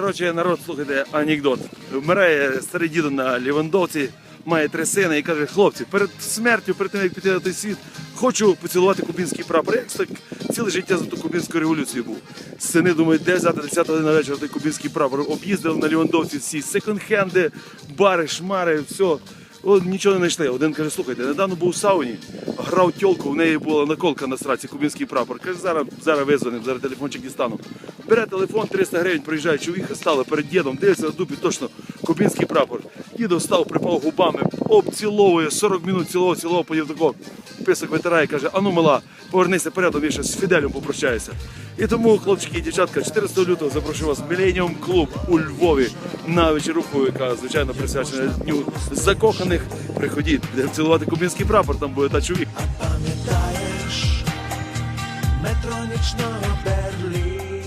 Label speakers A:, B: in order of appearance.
A: Коротше, народ, слухайте, анекдот. Вмирає старий дідо на Лівандовці, має три сини і каже, хлопці, перед смертю, перед тим, як піти на той світ, хочу поцілувати кубінський прапор. Я так ціле життя за ту кубінську революцію був. Сини думають, де взяти 10 година вечора той кубінський прапор. Об'їздили на Лівандовці всі секонд-хенди, бари, шмари, все. Нічого не знайшли. Один каже, слухайте, недавно був у сауні, грав тьолку, в неї була наколка на страці, кубінський прапор. Каже, зараз, зараз визвонив, зараз телефончик дістану. Бере телефон, 300 гривень, приїжджає чоловіка, стали перед дідом, дивиться на дупі, точно кубінський прапор. Дідо встав, припав губами, обціловує, 40 минут цілого, цілого, такого. Писок витирає, каже, ану мала, повернися передом, я ще з Фіделем попрощаюся. І тому, хлопчики і дівчатка, 14 лютого запрошую вас в Міленіум клуб у Львові на вечіруху, яка звичайно присвячена дню закоханих. Приходіть, будемо цілувати кубінський прапор, там буде та чоловік.
B: Пам'ятаєш метро нічного Берліна